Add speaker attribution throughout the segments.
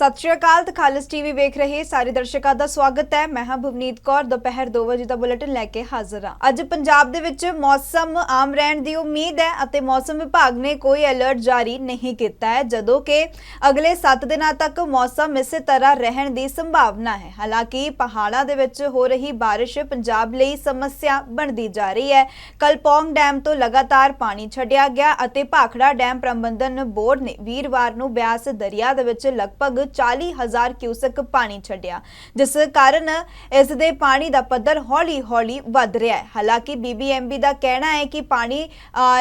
Speaker 1: ਸਤਿ ਸ਼੍ਰੀ ਅਕਾਲ, ਤੇ ਖਾਲਸ ਟੀਵੀ ਵੇਖ ਰਹੇ ਸਾਰੇ ਦਰਸ਼ਕਾਂ ਦਾ ਸਵਾਗਤ ਹੈ। ਮੈਂ ਹਾਂ ਭਵਨੀਤ ਕੌਰ, ਦੁਪਹਿਰ 2 ਵਜੇ ਦਾ ਬੁਲੇਟਿਨ ਲੈ ਕੇ ਹਾਜ਼ਰ ਹਾਂ। ਅੱਜ ਪੰਜਾਬ ਦੇ ਵਿੱਚ ਮੌਸਮ ਆਮ ਰਹਿਣ ਦੀ ਉਮੀਦ ਹੈ ਅਤੇ ਮੌਸਮ ਵਿਭਾਗ ਨੇ ਕੋਈ ਅਲਰਟ ਜਾਰੀ ਨਹੀਂ ਕੀਤਾ ਹੈ, ਜਦੋਂ ਕਿ ਅਗਲੇ 7 ਦਿਨਾਂ ਤੱਕ ਮੌਸਮ ਇਸੇ ਤਰ੍ਹਾਂ ਰਹਿਣ ਦੀ ਸੰਭਾਵਨਾ ਹੈ। ਹਾਲਾਂਕਿ ਪਹਾੜਾਂ ਦੇ ਵਿੱਚ ਹੋ ਰਹੀ ਬਾਰਿਸ਼ ਪੰਜਾਬ ਲਈ ਸਮੱਸਿਆ ਬਣਦੀ ਜਾ ਰਹੀ ਹੈ। ਕੱਲ ਪੌਂਗ ਡੈਮ ਤੋਂ ਲਗਾਤਾਰ ਪਾਣੀ ਛੱਡਿਆ ਗਿਆ ਅਤੇ ਭਾਖੜਾ ਡੈਮ ਪ੍ਰਬੰਧਨ ਬੋਰਡ ਨੇ ਵੀਰਵਾਰ ਨੂੰ ਬਿਆਸ ਦਰਿਆ ਦੇ ਵਿੱਚ ਲਗਭਗ 40000 ਕਿਊਸਕ ਪਾਣੀ ਛੱਡਿਆ, ਜਿਸ ਕਾਰਨ ਇਸ ਦੇ ਪਾਣੀ ਦਾ ਪੱਧਰ ਹੌਲੀ-ਹੌਲੀ ਵੱਧ ਰਿਹਾ ਹੈ। ਹਾਲਾਂਕਿ ਬੀਬੀਐਮਬੀ ਦਾ ਕਹਿਣਾ ਹੈ ਕਿ ਪਾਣੀ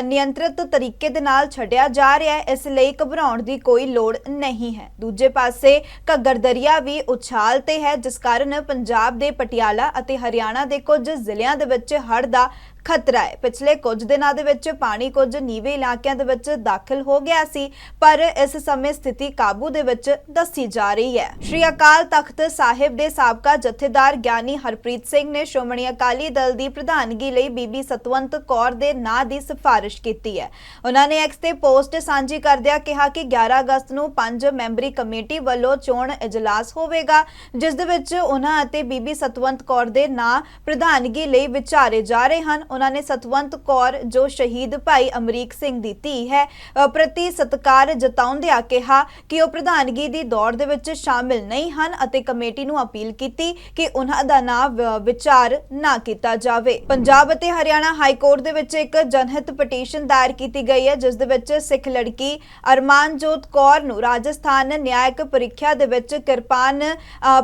Speaker 1: ਨਿਯੰਤਰਿਤ ਤਰੀਕੇ ਦੇ ਨਾਲ ਛੱਡਿਆ ਜਾ ਰਿਹਾ ਹੈ, ਇਸ ਲਈ ਘਬਰਾਉਣ ਦੀ ਕੋਈ ਲੋੜ ਨਹੀਂ ਹੈ। ਦੂਜੇ ਪਾਸੇ, ਘੱਗਰ ਦਰਿਆ ਵੀ ਉਛਾਲ ਤੇ ਹੈ, ਜਿਸ ਕਾਰਨ ਪੰਜਾਬ ਦੇ ਪਟਿਆਲਾ ਅਤੇ ਹਰਿਆਣਾ ਦੇ ਕੁਝ ਜ਼ਿਲ੍ਹਿਆਂ ਦੇ ਵਿੱਚ ਹੜ੍ਹ ਦਾ ਖਤਰਾ ਹੈ। ਪਿਛਲੇ ਕੁਝ ਦਿਨਾਂ ਦੇ ਵਿੱਚ ਪਾਣੀ ਕੁਝ ਨੀਵੇਂ ਇਲਾਕਿਆਂ ਦੇ ਵਿੱਚ ਦਾਖਲ ਹੋ ਗਿਆ ਸੀ, ਪਰ ਇਸ ਸਮੇਂ ਸਥਿਤੀ ਕਾਬੂ ਦੇ ਵਿੱਚ ਦੱਸੀ ਜਾ ਰਹੀ ਹੈ। ਸ਼੍ਰੀ ਅਕਾਲ ਤਖਤ ਸਾਹਿਬ ਦੇ ਸਾਬਕਾ ਜਥੇਦਾਰ ਗਿਆਨੀ ਹਰਪ੍ਰੀਤ ਸਿੰਘ ਨੇ ਸ਼੍ਰੋਮਣੀ ਅਕਾਲੀ ਦਲ ਦੀ ਪ੍ਰਧਾਨਗੀ ਲਈ ਬੀਬੀ ਸਤਵੰਤ ਕੌਰ ਦੇ ਨਾਂ ਦੀ ਸਿਫਾਰਿਸ਼ ਕੀਤੀ ਹੈ। ਉਹਨਾਂ ਨੇ ਐਕਸ ਤੇ ਪੋਸਟ ਸਾਂਝੀ ਕਰਦਿਆਂ ਕਿਹਾ ਕਿ 11 ਅਗਸਤ ਨੂੰ ਪੰਜ ਮੈਂਬਰੀ ਕਮੇਟੀ ਵੱਲੋਂ ਚੋਣ ਇਜਲਾਸ ਹੋਵੇਗਾ, ਜਿਸ ਦੇ ਵਿੱਚ ਉਹਨਾਂ ਅਤੇ ਬੀਬੀ ਸਤਵੰਤ ਕੌਰ ਦੇ ਨਾਂ ਪ੍ਰਧਾਨਗੀ ਲਈ ਵਿਚਾਰੇ ਜਾ ਰਹੇ ਹਨ। ਉਹਨਾਂ ਨੇ ਸਤਵੰਤ ਕੌਰ, ਜੋ ਸ਼ਹੀਦ ਭਾਈ ਅਮਰੀਕ ਸਿੰਘ ਦੀ ਧੀ ਹੈ ਪ੍ਰਤੀ ਸਤਕਾਰ ਜਤਾਉਂਦਿਆਂ ਕਿਹਾ ਕਿ ਉਹ ਪ੍ਰਧਾਨਗੀ ਦੀ ਦੌੜ ਦੇ ਵਿੱਚ ਸ਼ਾਮਿਲ ਨਹੀਂ ਹਨ ਅਤੇ ਕਮੇਟੀ ਨੂੰ ਅਪੀਲ ਕੀਤੀ ਕਿ ਉਹਨਾਂ ਦਾ ਨਾਮ ਵਿਚਾਰ ਨਾ ਕੀਤਾ ਜਾਵੇ। ਪੰਜਾਬ ਅਤੇ ਹਰਿਆਣਾ ਹਾਈ ਕੋਰਟ ਦੇ ਵਿੱਚ ਇੱਕ ਜਨਹਿਤ ਪਟੀਸ਼ਨ ਦਾਇਰ ਕੀਤੀ ਗਈ ਹੈ, ਜਿਸ ਦੇ ਵਿੱਚ ਸਿੱਖ ਲੜਕੀ ਅਰਮਾਨਜੋਤ ਕੌਰ ਨੂੰ ਰਾਜਸਥਾਨ ਨਿਆਇਕ ਪ੍ਰੀਖਿਆ ਦੇ ਵਿੱਚ ਕਿਰਪਾਨ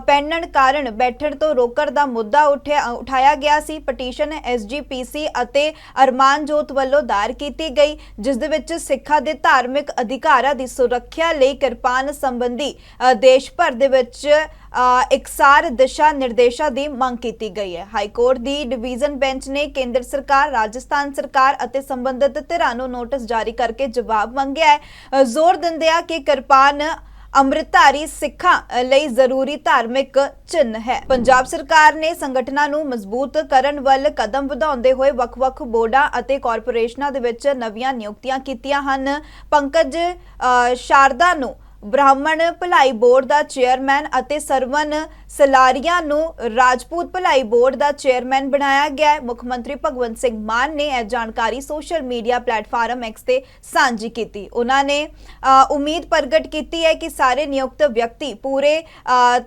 Speaker 1: ਪਹਿਨਣ ਕਾਰਨ ਬੈਠਣ ਤੋਂ ਰੋਕਣ ਦਾ ਮੁੱਦਾ ਉਠਿਆ, ਉਠਾਇਆ ਗਿਆ ਸੀ। ਪਟੀਸ਼ਨ ਐਸਜੀਪੀਸੀ ਅਤੇ ਅਰਮਾਨਜੋਤ ਵੱਲੋਂ ਦਾਇਰ ਕੀਤੀ ਗਈ ਜਿਸ ਦੇ ਵਿੱਚ ਸਿੱਖਾਂ ਦੇ ਧਾਰਮਿਕ ਅਧਿਕਾਰਾਂ ਦੀ ਸੁਰੱਖਿਆ ਲਈ ਕਿਰਪਾਨ ਸੰਬੰਧੀ ਦੇਸ਼ ਭਰ ਦੇ ਵਿੱਚ ਅ, ਇਕਸਾਰ ਦਿਸ਼ਾ ਨਿਰਦੇਸ਼ਾਂ ਦੀ ਮੰਗ ਕੀਤੀ ਗਈ ਹੈ। ਹਾਈ ਕੋਰਟ ਦੀ ਡਿਵੀਜ਼ਨ ਬੈਂਚ ਨੇ ਕੇਂਦਰ ਸਰਕਾਰ ਰਾਜਸਥਾਨ ਸਰਕਾਰ ਅਤੇ ਸੰਬੰਧਿਤ ਧਿਰਾਂ ਨੂੰ ਨੋਟਿਸ ਜਾਰੀ ਕਰਕੇ ਜਵਾਬ ਮੰਗਿਆ ਹੈ। ਜ਼ੋਰ ਦਿੰਦਿਆਂ ਕਿ ਕਿਰਪਾਨ ਅੰਮ੍ਰਿਤਧਾਰੀ ਸਿੱਖਾਂ ਲਈ ਜ਼ਰੂਰੀ ਧਾਰਮਿਕ ਚਿੰਨ੍ਹ ਹੈ। ਪੰਜਾਬ ਸਰਕਾਰ ਨੇ ਸੰਗਠਨਾਂ ਨੂੰ ਮਜ਼ਬੂਤ ਕਰਨ ਵੱਲ ਕਦਮ ਵਧਾਉਂਦੇ ਹੋਏ ਵੱਖ-ਵੱਖ ਬੋਰਡਾਂ ਅਤੇ ਕਾਰਪੋਰੇਸ਼ਨਾਂ ਦੇ ਵਿੱਚ ਨਵੀਆਂ ਨਿਯੁਕਤੀਆਂ ਕੀਤੀਆਂ ਹਨ। ਪੰਕਜ ਸ਼ਾਰਦਾ ਨੂੰ ਬ੍ਰਾਹਮਣ ਭਲਾਈ ਬੋਰਡ ਦਾ ਚੇਅਰਮੈਨ ਅਤੇ ਸਰਵਨ ਸਲਾਰੀਆ ਨੂੰ ਰਾਜਪੂਤ ਭਲਾਈ ਬੋਰਡ ਦਾ ਚੇਅਰਮੈਨ ਬਣਾਇਆ ਗਿਆ ਹੈ। ਮੁੱਖ ਮੰਤਰੀ ਭਗਵੰਤ ਸਿੰਘ ਮਾਨ ਨੇ ਇਹ ਜਾਣਕਾਰੀ ਸੋਸ਼ਲ ਮੀਡੀਆ ਪਲੇਟਫਾਰਮ X ਤੇ ਸਾਂਝੀ ਕੀਤੀ। ਉਹਨਾਂ ਨੇ ਉਮੀਦ ਪ੍ਰਗਟ ਕੀਤੀ ਹੈ ਕਿ ਸਾਰੇ ਨਿਯੁਕਤ ਵਿਅਕਤੀ ਪੂਰੇ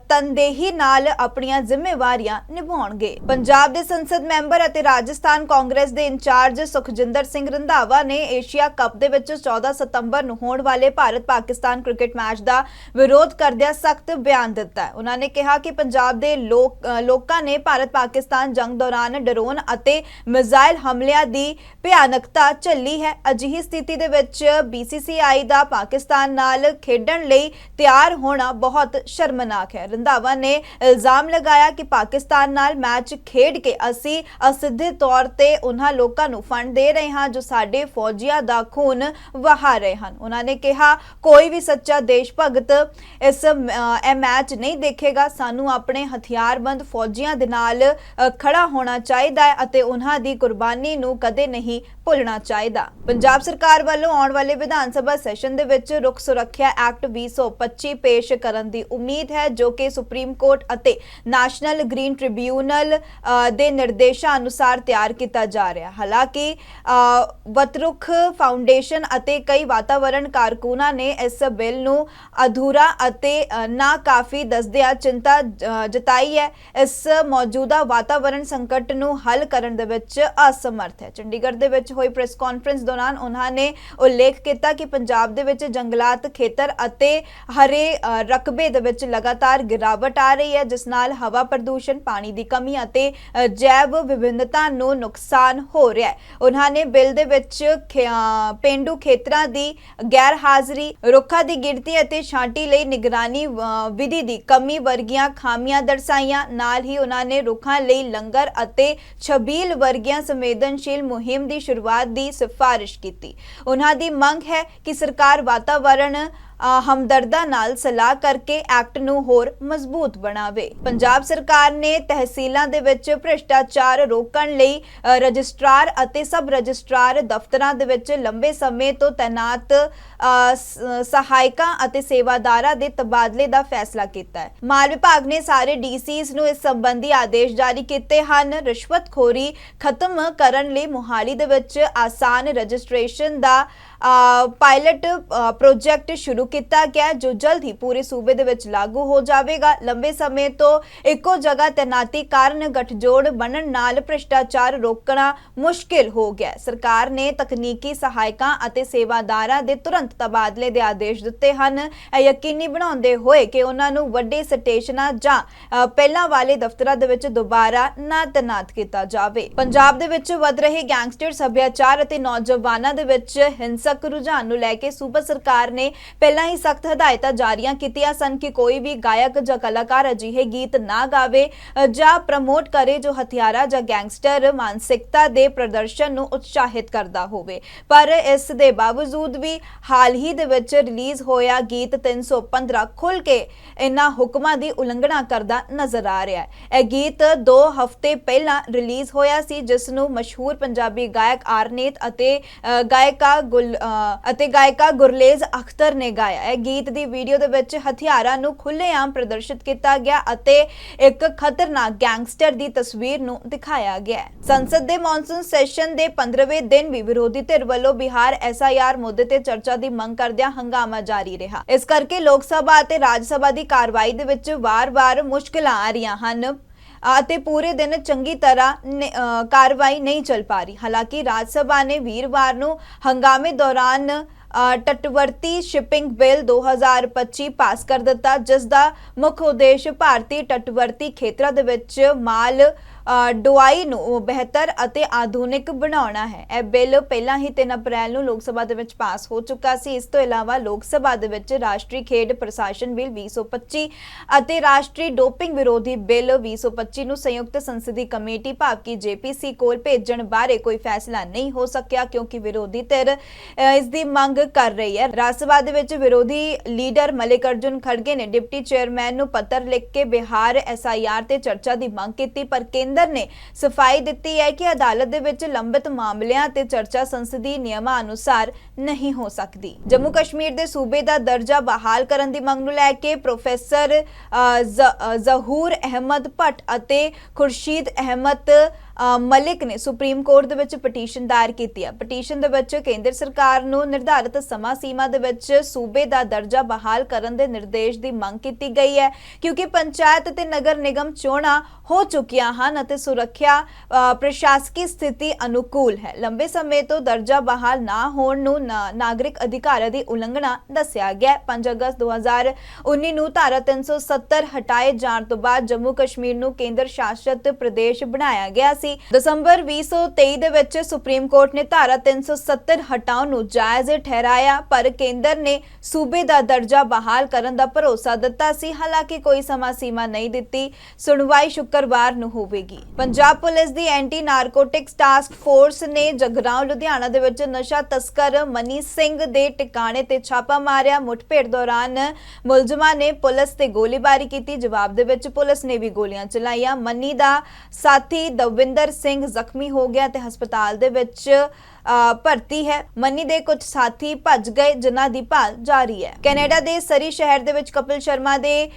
Speaker 1: ਤਨਦੇਹੀ ਨਾਲ ਆਪਣੀਆਂ ਜ਼ਿੰਮੇਵਾਰੀਆਂ ਨਿਭਾਉਣਗੇ। ਪੰਜਾਬ ਦੇ ਸੰਸਦ ਮੈਂਬਰ ਅਤੇ ਰਾਜਸਥਾਨ ਕਾਂਗਰਸ ਦੇ ਇੰਚਾਰਜ ਸੁਖਜਿੰਦਰ ਸਿੰਘ ਰੰਧਾਵਾ ਨੇ ਏਸ਼ੀਆ ਕੱਪ ਦੇ ਵਿੱਚ 14 ਸਤੰਬਰ ਨੂੰ ਹੋਣ ਵਾਲੇ ਭਾਰਤ ਪਾਕਿਸਤਾਨ ਕ੍ਰਿਕਟ ਮੈਚ ਦਾ ਵਿਰੋਧ ਕਰਦਿਆਂ ਸਖਤ ਬਿਆਨ ਦਿੱਤਾ ਹੈ। ਉਹਨਾਂ ਨੇ ਕਿਹਾ ਕਿ ਪੰਜਾਬ ਦੇ ਲੋਕਾਂ ਨੇ ਭਾਰਤ ਪਾਕਿਸਤਾਨ ਜੰਗ ਦੌਰਾਨ ਡਰੋਨ ਅਤੇ ਮਿਜ਼ਾਈਲ ਹਮਲਿਆਂ ਦੀ ਭਿਆਨਕਤਾ ਝੱਲੀ ਹੈ। ਅਜਿਹੀ ਸਥਿਤੀ ਦੇ ਵਿੱਚ BCCI ਦਾ ਪਾਕਿਸਤਾਨ ਨਾਲ ਖੇਡਣ ਲਈ ਤਿਆਰ ਹੋਣਾ ਬਹੁਤ ਸ਼ਰਮਨਾਕ ਹੈ। ਰੰਧਾਵਾ ਨੇ ਇਲਜ਼ਾਮ ਲਗਾਇਆ ਕਿ ਪਾਕਿਸਤਾਨ ਨਾਲ ਮੈਚ ਖੇਡ ਕੇ ਅਸੀਂ ਅਸਿੱਧੇ ਤੌਰ ਤੇ ਉਹਨਾਂ ਲੋਕਾਂ ਨੂੰ ਫੰਡ ਦੇ ਰਹੇ ਹਾਂ ਜੋ ਸਾਡੇ ਫੌਜੀਆਂ ਦਾ ਖੂਨ ਵਹਾ ਰਹੇ ਹਨ। ਉਹਨਾਂ ਨੇ ਕਿਹਾ, ਕੋਈ ਵੀ ਸੱਚਾ ਦੇਸ਼ ਭਗਤ ਇਸ ਇਹ ਮੈਚ ਨਹੀਂ ਦੇਖੇਗਾ। ਸਾਨੂੰ ਆਪਣੇ ਹਥਿਆਰਬੰਦ ਫੌਜੀਆਂ ਦੇ ਨਾਲ ਖੜਾ ਹੋਣਾ ਚਾਹੀਦਾ ਹੈ ਅਤੇ ਉਹਨਾਂ ਦੀ ਕੁਰਬਾਨੀ ਨੂੰ ਕਦੇ ਨਹੀਂ ਭੁੱਲਣਾ ਚਾਹੀਦਾ। ਪੰਜਾਬ ਸਰਕਾਰ ਵੱਲੋਂ ਆਉਣ ਵਾਲੇ ਵਿਧਾਨ ਸਭਾ ਸੈਸ਼ਨ ਦੇ ਵਿੱਚ ਰੁੱਖ ਸੁਰੱਖਿਆ ਐਕਟ 2025 ਪੇਸ਼ ਕਰਨ ਦੀ ਉਮੀਦ ਹੈ ਜੋ ਕਿ ਸੁਪਰੀਮ ਕੋਰਟ ਅਤੇ ਨੈਸ਼ਨਲ ਗ੍ਰੀਨ ਟ੍ਰਿਬਿਊਨਲ ਦੇ ਨਿਰਦੇਸ਼ਾਂ ਅਨੁਸਾਰ ਤਿਆਰ ਕੀਤਾ ਜਾ ਰਿਹਾ। ਹਾਲਾਂਕਿ ਅ, ਵਤਰੁਖ ਫਾਊਂਡੇਸ਼ਨ ਅਤੇ ਕਈ ਵਾਤਾਵਰਣ ਕਾਰਕੁਨਾਂ ਨੇ ਇਸ ਬਿੱਲ ਨੂੰ ਅਧੂਰਾ ਅਤੇ ਨਾ ਕਾਫੀ ਦੱਸਦਿਆਂ ਚਿੰਤਾ ਜਤਾਈ ਹੈ। ਇਸ ਮੌਜੂਦਾ ਵਾਤਾਵਰਣ ਸੰਕਟ ਨੂੰ ਹੱਲ ਕਰਨ ਦੇ ਵਿੱਚ ਅਸਮਰਥ ਹੈ। ਚੰਡੀਗੜ੍ਹ ਦੇ ਵਿੱਚ ਹੋਈ ਪ੍ਰੈਸ ਕਾਨਫਰੰਸ ਦੌਰਾਨ ਉਹਨਾਂ ਨੇ ਉਲੇਖ ਕੀਤਾ ਕਿ ਪੰਜਾਬ ਦੇ ਵਿੱਚ ਜੰਗਲਾਤ ਖੇਤਰ ਅਤੇ ਹਰੇ ਰਕਬੇ ਦੇ ਵਿੱਚ ਲਗਾਤਾਰ ਗਿਰਾਵਟ ਆ ਰਹੀ ਹੈ, ਜਿਸ ਨਾਲ ਹਵਾ ਪ੍ਰਦੂਸ਼ਣ, ਪਾਣੀ ਦੀ ਕਮੀ ਅਤੇ ਜੈਵ ਵਿਭਿੰਨਤਾ ਨੂੰ ਨੁਕਸਾਨ ਹੋ ਰਿਹਾ ਹੈ। ਉਹਨਾਂ ਨੇ ਬਿੱਲ ਦੇ ਵਿੱਚ ਖੇ- ਪੇਂਡੂ ਖੇਤਰਾਂ ਦੀ ਗੈਰ ਹਾਜ਼ਰੀ ਰੁੱਖਾਂ ਦੀ ਗਿਣਤੀ ਅਤੇ ਛਾਂਟੀ ਲਈ ਨਿਗਰਾਨੀ ਵਿਧੀ ਦੀ ਕਮੀ ਵਰਗੀਆਂ ਖਾਮੀਆਂ ਦਰਸਾਈਆਂ। ਨਾਲ ਹੀ ਉਹਨਾਂ ਨੇ ਰੁੱਖਾਂ ਲਈ ਲੰਗਰ ਅਤੇ ਛਬੀਲ ਵਰਗੀਆਂ ਸੰਵੇਦਨਸ਼ੀਲ ਮੁਹਿੰਮ ਦੀ ਸ਼ੁਰੂਆਤ ਦੀ ਸਿਫਾਰਿਸ਼ ਕੀਤੀ। ਉਹਨਾਂ ਦੀ ਮੰਗ ਹੈ ਕਿ ਸਰਕਾਰ ਵਾਤਾਵਰਣ ਹਮਦਰਦਾਂ ਨਾਲ ਸਲਾਹ ਕਰਕੇ ਐਕਟ ਨੂੰ ਹੋਰ ਮਜ਼ਬੂਤ ਬਣਾਵੇ। ਪੰਜਾਬ ਸਰਕਾਰ ਨੇ ਤਹਿਸੀਲਾਂ ਦੇ ਵਿੱਚ ਭ੍ਰਿਸ਼ਟਾਚਾਰ ਰੋਕਣ ਲਈ ਰਜਿਸਟਰਾਰ ਅਤੇ ਸਬ ਰਜਿਸਟਰਾਰ ਦਫ਼ਤਰਾਂ ਦੇ ਵਿੱਚ ਲੰਬੇ ਸਮੇਂ ਤੋਂ ਤਾਇਨਾਤ ਸਹਾਇਕਾਂ ਅਤੇ ਸੇਵਾਦਾਰਾਂ ਦੇ ਤਬਾਦਲੇ ਦਾ ਫੈਸਲਾ ਕੀਤਾ ਹੈ। ਮਾਲ ਵਿਭਾਗ ਨੇ ਸਾਰੇ ਡੀਸੀਸ ਨੂੰ ਇਸ ਸੰਬੰਧੀ ਆਦੇਸ਼ ਜਾਰੀ ਕੀਤੇ ਹਨ। ਰਿਸ਼ਵਤਖੋਰੀ ਖਤਮ ਕਰਨ ਲਈ ਮੁਹਾਲੀ ਦੇ ਵਿੱਚ ਆਸਾਨ ਰਜਿਸਟ੍ਰੇਸ਼ਨ ਦਾ ਪਾਇਲਟ ਪ੍ਰੋਜੈਕਟ ਸ਼ੁਰੂ ਕੀਤਾ ਗਿਆ ਜੋ ਜਲਦ ਹੀ ਪੂਰੇ ਸੂਬੇ ਦੇ ਵਿੱਚ ਲਾਗੂ ਹੋ ਜਾਵੇਗਾ। ਲੰਬੇ ਸਮੇਂ ਤੋਂ ਇੱਕੋ ਜਗ੍ਹਾ ਤੈਨਾਤੀ ਕਾਰਨ ਗੱਠਜੋੜ ਬਣਨ ਨਾਲ ਭ੍ਰਿਸ਼ਟਾਚਾਰ ਰੋਕਣਾ ਮੁਸ਼ਕਿਲ ਹੋ ਗਿਆ ਸਰਕਾਰ ਨੇ ਤਕਨੀਕੀ ਸਹਾਇਕਾਂ ਅਤੇ ਸੇਵਾਦਾਰਾਂ ਦੇ ਤੁਰੰਤ ਤਬਾਦਲੇ ਦੇ ਆਦੇਸ਼ ਦਿੱਤੇ ਹਨ। ਇਹ ਯਕੀਨੀ ਬਣਾਉਂਦੇ ਹੋਏ ਕਿ ਉਹਨਾਂ ਨੂੰ ਵੱਡੇ ਸਟੇਸ਼ਨਾਂ ਜਾਂ ਪਹਿਲਾਂ ਵਾਲੇ ਦਫ਼ਤਰਾਂ ਦੇ ਵਿੱਚ ਦੁਬਾਰਾ ਨਾ ਤੈਨਾਤ ਕੀਤਾ ਜਾਵੇ। ਪੰਜਾਬ ਦੇ ਵਿੱਚ ਵੱਧ ਰਹੇ ਗੈਂਗਸਟਰ ਸੱਭਿਆਚਾਰ ਅਤੇ ਨੌਜਵਾਨਾਂ ਦੇ ਵਿੱਚ ਹਿੰਸਾ ਹਿੰਸਕ ਰੁਝਾਨ ਨੂੰ ਲੈ ਕੇ ਸੂਬਾ ਸਰਕਾਰ ਨੇ ਪਹਿਲਾਂ ਹੀ ਸਖਤ ਹਦਾਇਤਾਂ ਜਾਰੀਆਂ ਕੀਤੀਆਂ ਸਨ ਕਿ ਕੋਈ ਵੀ ਗਾਇਕ ਜਾਂ ਕਲਾਕਾਰ ਅਜਿਹੇ ਗੀਤ ਨਾ ਗਾਵੇ ਜਾਂ ਪ੍ਰਮੋਟ ਕਰੇ ਜੋ ਹਥਿਆਰਾਂ ਜਾਂ ਗੈਂਗਸਟਰ ਮਾਨਸਿਕਤਾ ਦੇ ਪ੍ਰਦਰਸ਼ਨ ਨੂੰ ਉਤਸ਼ਾਹਿਤ ਕਰਦਾ ਹੋਵੇ। ਪਰ ਇਸ ਦੇ ਬਾਵਜੂਦ ਵੀ ਹਾਲ ਹੀ ਦੇ ਵਿੱਚ ਰਿਲੀਜ਼ ਹੋਇਆ ਗੀਤ 315 ਖੁੱਲ ਕੇ ਇਹਨਾਂ ਹੁਕਮਾਂ ਦੀ ਉਲੰਘਣਾ ਕਰਦਾ ਨਜ਼ਰ ਆ ਰਿਹਾ ਹੈ। ਇਹ ਗੀਤ 2 ਹਫ਼ਤੇ ਪਹਿਲਾਂ ਰਿਲੀਜ਼ ਹੋਇਆ ਸੀ ਜਿਸ ਨੂੰ ਮਸ਼ਹੂਰ ਪੰਜਾਬੀ ਗਾਇਕ ਆਰਨੇਤ ਅਤੇ ਅ, ਗਾਇਕਾ ਗੁਲ ਅਤੇ ਗਾਇਕਾ ਗੁਰਲੇਜ਼ ਅਖਤਰ ਨੇ ਗਾਇਆ। ਹੈ ਗੀਤ ਦੀ ਵੀਡੀਓ ਦੇ ਵਿੱਚ ਹਥਿਆਰਾਂ ਨੂੰ ਖੁੱਲ੍ਹੇਆਮ ਪ੍ਰਦਰਸ਼ਿਤ ਕੀਤਾ ਗਿਆ ਅਤੇ ਇੱਕ ਖਤਰਨਾਕ ਗੈਂਗਸਟਰ ਦੀ ਤਸਵੀਰ ਨੂੰ ਦਿਖਾਇਆ ਗਿਆ ਸੰਸਦ ਦੇ ਮੌਨਸੂਨ ਸੈਸ਼ਨ ਦੇ 15ਵੇਂ ਦਿਨ ਵੀ ਵਿਰੋਧੀ ਧਿਰ ਵੱਲੋਂ ਬਿਹਾਰ ਐਸਆਈਆਰ ਮੁੱਦੇ ਤੇ ਚਰਚਾ ਦੀ ਮੰਗ ਕਰਦਿਆਂ ਹੰਗਾਮਾ ਜਾਰੀ ਰਿਹਾ। ਇਸ ਕਰਕੇ ਲੋਕ ਸਭਾ ਅਤੇ ਰਾਜ ਸਭਾ ਦੀ ਕਾਰਵਾਈ ਦੇ ਵਿੱਚ ਵਾਰ-ਵਾਰ ਮੁਸ਼ਕਲਾਂ ਆ ਰਹੀਆਂ ਹਨ। ਅਤੇ ਪੂਰੇ ਦਿਨ ਚੰਗੀ ਤਰ੍ਹਾਂ ਨ- ਕਾਰਵਾਈ ਨਹੀਂ ਚੱਲ ਪਾ ਰਹੀ। ਹਾਲਾਂਕਿ ਰਾਜ ਸਭਾ ਨੇ ਵੀਰਵਾਰ ਨੂੰ ਹੰਗਾਮੇ ਦੌਰਾਨ ਅ, ਤਟਵਰਤੀ ਸ਼ਿਪਿੰਗ ਬਿੱਲ 2025 ਪਾਸ ਕਰ ਦਿੱਤਾ ਜਿਸ ਦਾ ਮੁੱਖ ਉਦੇਸ਼ ਭਾਰਤੀ ਤਟਵਰਤੀ ਖੇਤਰਾਂ ਦੇ ਵਿੱਚ ਮਾਲ ਡੁਆਈ ਨੂੰ ਬਿਹਤਰ ਅਤੇ ਆਧੁਨਿਕ ਬਣਾਉਣਾ ਹੈ। ਇਹ ਬਿੱਲ ਪਹਿਲਾਂ ਹੀ 3 ਅਪ੍ਰੈਲ ਨੂੰ ਲੋਕ ਸਭਾ ਦੇ ਵਿੱਚ ਪਾਸ ਹੋ ਚੁੱਕਾ ਸੀ। ਇਸ ਤੋਂ ਇਲਾਵਾ ਲੋਕ ਸਭਾ ਦੇ ਵਿੱਚ ਰਾਸ਼ਟਰੀ ਖੇਡ ਪ੍ਰਸ਼ਾਸਨ ਬਿੱਲ 2025 ਅਤੇ ਰਾਸ਼ਟਰੀ ਡੋਪਿੰਗ ਵਿਰੋਧੀ ਬਿੱਲ 2025 ਨੂੰ ਸੰਯੁਕਤ ਸੰਸਦੀ ਕਮੇਟੀ ਭਾਵ ਕਿ ਜੇਪੀਸੀ ਕੋਲ ਭੇਜਣ ਬਾਰੇ ਕੋਈ ਫੈਸਲਾ ਨਹੀਂ ਹੋ ਸਕਿਆ ਕਿਉਂਕਿ ਵਿਰੋਧੀ ਧਿਰ ਇਸ ਦੀ ਮੰਗ ਕਰ ਰਹੀ ਹੈ। ਰਾਜ ਸਭਾ ਦੇ ਵਿੱਚ ਵਿਰੋਧੀ ਲੀਡਰ ਮਲਿਕ ਅਰਜੁਨ ਖੜਗੇ ਨੇ ਡਿਪਟੀ ਚੇਅਰਮੈਨ ਨੂੰ ਪੱਤਰ ਲਿਖ ਕੇ ਬਿਹਾਰ ਐਸਆਈਆਰ ਤੇ ਚਰਚਾ ਦੀ ਮੰਗ ਕੀਤੀ, ਪਰ ਕੇਂਦਰ ਨੇ ਸਫ਼ਾਈ ਦਿੱਤੀ ਹੈ ਕਿ ਅਦਾਲਤ ਦੇ ਵਿੱਚ ਲੰਬਿਤ ਮਾਮਲਿਆਂ ਤੇ ਚਰਚਾ ਸੰਸਦੀ ਨਿਯਮਾਂ ਅਨੁਸਾਰ ਨਹੀਂ ਹੋ ਸਕਦੀ। ਜੰਮੂ ਕਸ਼ਮੀਰ ਦੇ ਸੂਬੇ ਦਾ ਦਰਜਾ ਬਹਾਲ ਕਰਨ ਦੀ ਮੰਗ ਨੂੰ ਲੈ ਕੇ ਪ੍ਰੋਫੈਸਰ ਜ਼ਹੂਰ ਅਹਿਮਦ ਭੱਟ ਅਤੇ ਖੁਰਸ਼ੀਦ ਅਹਿਮਦ ਮਲਿਕ ਨੇ ਸੁਪਰੀਮ ਕੋਰਟ ਦੇ ਵਿੱਚ ਪਟੀਸ਼ਨ ਦਾਇਰ ਕੀਤੀ ਹੈ। ਪਟੀਸ਼ਨ ਦੇ ਵਿੱਚ ਕੇਂਦਰ ਸਰਕਾਰ ਨੂੰ ਨਿਰਧਾਰਿਤ ਸਮਾਂ ਸੀਮਾ ਦੇ ਵਿੱਚ ਸੂਬੇ ਦਾ ਦਰਜਾ ਬਹਾਲ ਕਰਨ ਦੇ ਨਿਰਦੇਸ਼ ਦੀ ਮੰਗ ਕੀਤੀ ਗਈ ਹੈ, ਕਿਉਂਕਿ ਪੰਚਾਇਤ ਤੇ ਨਗਰ ਨਿਗਮ ਚੋਣਾਂ ਹੋ ਚੁੱਕੀਆਂ ਹਨ। ਅਤੇ ਸੁਰੱਖਿਆ ਪ੍ਰਸ਼ਾਸਕੀ ਸਥਿਤੀ ਅਨੁਕੂਲ ਹੈ। ਲੰਬੇ ਸਮੇਂ ਤੋਂ ਦਰਜਾ ਬਹਾਲ ਨਾ ਹੋਣ ਨੂੰ ਨਾਗਰਿਕ ਅਧਿਕਾਰਾਂ ਦੀ ਉਲੰਘਣਾ ਦੱਸਿਆ ਗਿਆ ਹੈ। 5 ਅਗਸਤ 2019 ਨੂੰ ਧਾਰਾ 370 ਹਟਾਏ ਜਾਣ ਤੋਂ ਬਾਅਦ ਜੰਮੂ ਕਸ਼ਮੀਰ ਨੂੰ ਕੇਂਦਰ ਸ਼ਾਸਿਤ ਪ੍ਰਦੇਸ਼ ਬਣਾਇਆ ਗਿਆ ਸੀ। ਦਸੰਬਰ 2023 ਦੇ ਵਿੱਚ ਸੁਪਰੀਮ ਕੋਰਟ ਨੇ ਧਾਰਾ 370 ਹਟਾਉਣ ਨੂੰ ਜਾਇਜ਼ ਠਹਿਰਾਇਆ, ਪਰ ਕੇਂਦਰ ਨੇ ਸੂਬੇ ਦਾ ਦਰਜਾ ਬਹਾਲ ਕਰਨ ਦਾ ਭਰੋਸਾ ਦਿੱਤਾ ਸੀ। ਹਾਲਾਂਕਿ ਕੋਈ ਸਮਾਂ ਸੀਮਾ ਨਹੀਂ ਦਿੱਤੀ। ਸੁਣਵਾਈ ਸ਼ੁੱਕਰਵਾਰ ਨੂੰ ਹੋਵੇਗੀ। ਪੰਜਾਬ ਪੁਲਿਸ ਦੀ ਐਂਟੀ ਨਾਰਕੋਟਿਕਸ ਟਾਸਕ ਫੋਰਸ ਨੇ ਜਗਰਾਉਂ, ਲੁਧਿਆਣਾ ਦੇ ਵਿੱਚ ਨਸ਼ਾ ਤਸਕਰ ਮਨੀ ਸਿੰਘ ਦੇ ਟਿਕਾਣੇ ਤੇ ਛਾਪਾ ਮਾਰਿਆ। ਮੁਠਭੇੜ ਦੌਰਾਨ ਮੁਲਜ਼ਮਾਂ ਨੇ ਪੁਲਿਸ ਤੇ ਗੋਲੀਬਾਰੀ ਕੀਤੀ। ਜਵਾਬ ਦੇ ਵਿੱਚ ਪੁਲਿਸ ਨੇ ਵੀ ਗੋਲੀਆਂ ਚਲਾਈਆਂ। ਮਨੀ ਦਾ ਸਾਥੀ ਦਵਿੰਦਰ ਸਿੰਘ ਜ਼ਖਮੀ ਹੋ ਗਿਆ ਤੇ ਹਸਪਤਾਲ ਦੇ ਵਿੱਚ ਭਰਤੀ ਹੈ। ਮੰਨੀ ਦੇ ਕੁਝ ਸਾਥੀ ਭੱਜ ਗਏ, ਜਿਨ੍ਹਾਂ ਦੀ ਭਾਲ ਜਾਰੀ ਹੈ। ਕੈਨੇਡਾ ਦੇ ਸਰੀ ਸ਼ਹਿਰ ਦੇ ਵਿੱਚ ਕਪਿਲ ਸ਼ਰਮਾ ਦੇ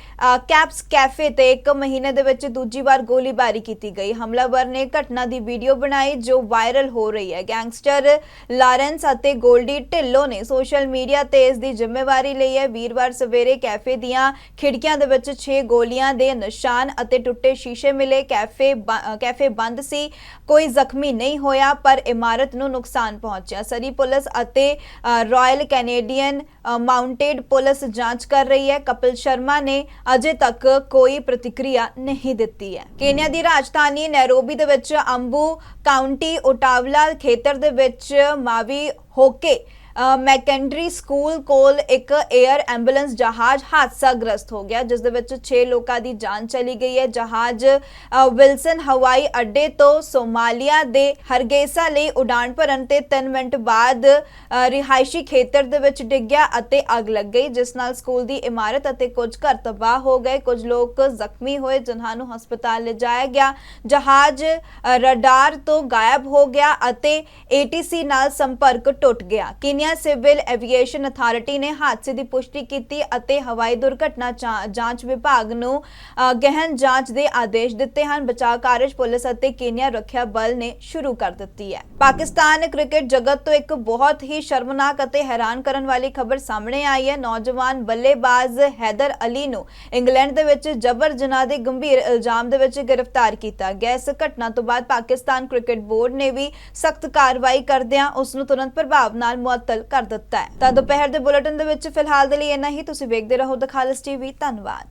Speaker 1: ਕੈਪਸ ਕੈਫੇ ਤੇ ਇੱਕ ਮਹੀਨੇ ਦੇ ਵਿੱਚ ਦੂਜੀ ਵਾਰ ਗੋਲੀਬਾਰੀ ਕੀਤੀ ਕੀਤੀ ਗਈ। ਹਮਲਾਵਰ ਨੇ ਘਟਨਾ ਦੀ ਵੀਡੀਓ ਬਣਾਈ ਜੋ ਵਾਇਰਲ ਹੋ ਰਹੀ ਹੈ। ਗੈਂਗਸਟਰ ਲਾਰੈਂਸ ਅਤੇ ਗੋਲਡੀ ਢਿੱਲੋਂ ਨੇ ਸੋਸ਼ਲ ਮੀਡੀਆ ਤੇ ਇਸ ਦੀ ਜ਼ਿੰਮੇਵਾਰੀ ਲਈ ਹੈ। ਵੀਰਵਾਰ ਸਵੇਰੇ ਕੈਫੇ ਦੀਆਂ ਖਿੜਕੀਆਂ ਦੇ ਵਿੱਚ 6 ਗੋਲੀਆਂ ਦੇ ਨਿਸ਼ਾਨ ਅਤੇ ਟੁੱਟੇ ਸ਼ੀਸ਼ੇ ਮਿਲੇ। ਕੈਫੇ ਕੈਫੇ ਬੰਦ ਸੀ। ਕੋਈ ਜ਼ਖਮੀ ਨਹੀਂ ਹੋਇਆ ਪਰ ਇਮਾਰਤ ਨੂੰ ਨੁਕਸਾਨ ਪਹੁੰਚਿਆ। ਸਰੀ ਪੁਲਿਸ ਅਤੇ uh, Royal Canadian uh, Mounted police ਜਾਂਚ ਕਰ ਰਹੀ ਹੈ। ਕਪਿਲ ਸ਼ਰਮਾ ਨੇ ਅਜੇ ਤੱਕ ਕੋਈ ਪ੍ਰਤੀਕਿਰਿਆ ਨਹੀਂ ਦਿੱਤੀ ਹੈ। ਕੇਨੀਆ ਦੀ ਰਾਜ ਰਾਜਧਾਨੀ ਨੈਰੋਬੀ ਦੇ ਵਿੱਚ ਅੰਬੂ ਕਾਉਂਟੀ ਓਟਾਵਲਾ ਖੇਤਰ ਦੇ ਵਿੱਚ ਮਾਵੀ ਹੋਕੇ ਮੈਕੈਂਡਰੀ ਸਕੂਲ ਕੋਲ ਇੱਕ 에ਅਰ ਐਂਬੂਲੈਂਸ ਜਹਾਜ਼ ਹਾਦਸਾਗ੍ਰਸਤ ਹੋ ਗਿਆ, ਜਿਸ ਦੇ ਵਿੱਚ 6 ਲੋਕਾਂ ਦੀ ਜਾਨ ਚਲੀ ਗਈ ਹੈ। ਜਹਾਜ਼ ਵਿਲਸਨ ਹਵਾਈ ਅੱਡੇ ਤੋਂ ਸੋਮਾਲੀਆ ਦੇ ਹਰਗੇਸਾ ਲਈ ਉਡਾਣ ਭਰਨ ਤੇ 3 ਮਿੰਟ ਬਾਅਦ ਰਿਹਾਇਸ਼ੀ ਖੇਤਰ ਦੇ ਵਿੱਚ ਡਿੱਗਿਆ ਅਤੇ ਅੱਗ ਲੱਗ ਗਈ, ਜਿਸ ਨਾਲ ਸਕੂਲ ਦੀ ਇਮਾਰਤ ਅਤੇ ਕੁਝ ਘਰ ਤਬਾਹ ਹੋ ਗਏ। ਕੁਝ ਲੋਕ ਜ਼ਖਮੀ ਹੋਏ, ਜਿਨ੍ਹਾਂ ਨੂੰ ਹਸਪਤਾਲ ਲਿਜਾਇਆ ਗਿਆ। ਜਹਾਜ਼ ਰਡਾਰ ਤੋਂ ਗਾਇਬ ਹੋ ਗਿਆ ਅਤੇ ATC ਨਾਲ ਸੰਪਰਕ ਟੁੱਟ ਗਿਆ। ਕਿ ਕੀਨੀਆ ਸਿਵਲ ਐਵੀਏਸ਼ਨ ਅਥਾਰਟੀ ਨੇ ਹਾਦਸੇ ਦੀ ਪੁਸ਼ਟੀ ਕੀਤੀ ਅਤੇ ਹਵਾਈ ਦੁਰਘਟਨਾ ਜਾਂਚ ਵਿਭਾਗ ਨੂੰ ਗਹਿਨ ਜਾਂਚ ਦੇ ਆਦੇਸ਼ ਦਿੱਤੇ ਹਨ। ਬਚਾਅ ਕਾਰਜ ਪੁਲਿਸ ਅਤੇ ਕੀਨੀਆ ਰੱਖਿਆ ਬਲ ਨੇ ਸ਼ੁਰੂ ਕਰ ਦਿੱਤੀ ਹੈ। ਪਾਕਿਸਤਾਨ ਕ੍ਰਿਕਟ ਜਗਤ ਤੋਂ ਇੱਕ ਬਹੁਤ ਹੀ ਸ਼ਰਮਨਾਕ ਅਤੇ ਹੈਰਾਨ ਕਰਨ ਵਾਲੀ ਖਬਰ ਸਾਹਮਣੇ ਆਈ ਹੈ। ਨੌਜਵਾਨ ਬੱਲੇਬਾਜ਼ ਹੈਦਰ ਅਲੀ ਨੂੰ ਇੰਗਲੈਂਡ ਦੇ ਵਿੱਚ ਜਬਰ ਜਨਾਹ ਦੇ ਗੰਭੀਰ ਇਲਜ਼ਾਮ ਦੇ ਵਿੱਚ ਗ੍ਰਿਫਤਾਰ ਕੀਤਾ ਗਿਆ। ਇਸ ਘਟਨਾ ਤੋਂ ਬਾਅਦ ਪਾਕਿਸਤਾਨ ਕ੍ਰਿਕਟ ਬੋਰਡ ਨੇ ਵੀ ਸਖਤ ਕਾਰਵਾਈ ਕਰਦਿਆਂ ਉਸ ਨੂੰ ਤੁਰੰਤ ਪ੍ਰਭਾਵ ਨਾਲ ਮੁਅੱਤਲ ਕਰ ਦਿੱਤਾ ਹੈ। ਤਾਂ ਦੁਪਹਿਰ ਦੇ ਬੁਲੇਟਿਨ ਦੇ ਵਿੱਚ ਫਿਲਹਾਲ ਦੇ ਲਈ ਇੰਨਾ ਹੀ। ਤੁਸੀਂ ਵੇਖਦੇ ਰਹੋ ਦ ਖਾਲਸ ਟੀਵੀ। ਧੰਨਵਾਦ।